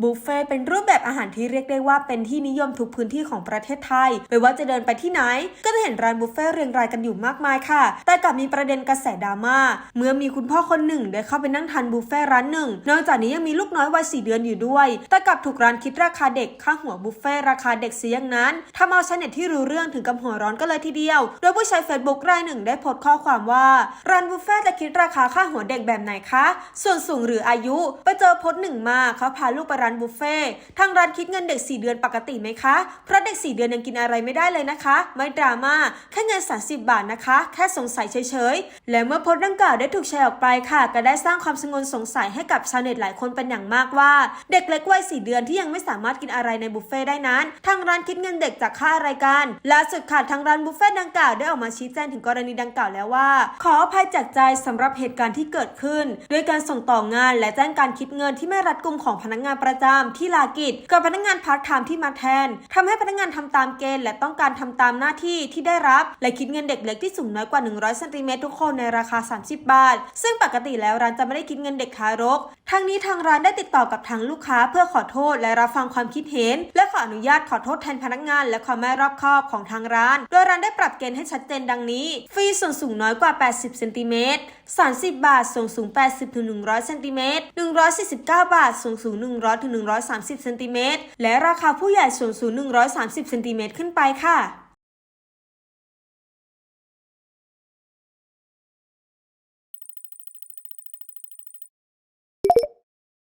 บุฟเฟ่ต์เป็นรูปแบบอาหารที่เรียกได้ว่าเป็นที่นิยมทุกพื้นที่ของประเทศไทย ไม่ว่าจะเดินไปที่ไหน ก็จะเห็นร้านบุฟเฟ่ต์เรียงรายกันอยู่มากมายค่ะ แต่กลับมีประเด็นกระแสดราม่า เมื่อมีคุณพ่อคนหนึ่งได้เข้าไปนั่งทานบุฟเฟ่ต์ร้านหนึ่ง นอกจากนี้ยังมีลูกน้อยวัยสี่เดือนอยู่ด้วย แต่กลับถูกร้านคิดราคาเด็กค่าหัวบุฟเฟ่ต์ราคาเด็กเสียอย่างนั้นทำเอาชาวเน็ตที่รู้เรื่องถึงกับหัวร้อนก็เลยทีเดียว โดยผู้ใช้เฟซบุ๊กรายหนึ่งได้โพสต์ข้อความว่าร้านบุฟเฟ่ต์จะคิดราคาค่าหัวเด็กแบบไหนคะ ส่วนสูงหรืออายุ ไปเจอโพสต์หนึ่งมาเขาพาลูกไปร้านบุฟเฟ่ทางร้านคิดเงินเด็ก 4 เดือนปกติไหมคะ เพราะเด็ก 4 เดือนยังกินอะไรไม่ได้เลยนะคะ ไม่ดราม่า แค่เงิน 30 บาทนะคะ แค่สงสัยเฉยๆ และเมื่อโพสต์ดังกล่าวได้ถูกแชร์ออกไปค่ะ ก็ได้สร้างความสงวนสงสัยให้กับชาวเน็ตหลายคนเป็นอย่างมากว่า เด็กเล็กวัย 4 เดือนที่ยังไม่สามารถกินอะไรในบุฟเฟ่ต์ได้นั้น ทางร้านคิดเงินเด็กจากค่าอะไรกันล่าสุดค่ะทางร้านบุฟเฟ่ดังกล่าวได้ออกมาชี้แจงถึงกรณีดังกล่าวแล้วว่า ขออภัยจากใจสำหรับเหตุการณ์ที่เกิดขึ้น ด้วยการส่งต่องานและแจ้งการคิดเงินที่ไม่รัดกุมของพนักงานประจำที่ลากิจกับพนักงานพาร์ทไทม์ที่มาแทนทำให้พนักงานทำตามเกณฑ์ และต้องการทำตามหน้าที่ที่ได้รับ และคิดเงินเด็กเล็กที่สูงน้อยกว่า 100เซนติเมตรทุกคนในราคา 30 บาท ซึ่งปกติแล้วร้านจะไม่ได้คิดเงินเด็กทารกทางนี้ทางร้านได้ติดต่อกับทางลูกค้าเพื่อขอโทษและรับฟังความคิดเห็น และขออนุญาตขอโทษแทนพนักงาน และความไม่รอบคอบของทางร้าน โดยร้านได้ปรับเกณฑ์ให้ชัดเจนดังนี้ ฟรีส่วนสูงน้อยกว่า 80เซนติเมตร30 บาทส่วนสูง 80ถึง100เซนติเมตร149 บาทส่วนสูง 100 130เซนติเมตรและราคาผู้ใหญ่ส่วนสูง130เซนติเมตรขึ้นไปค่ะ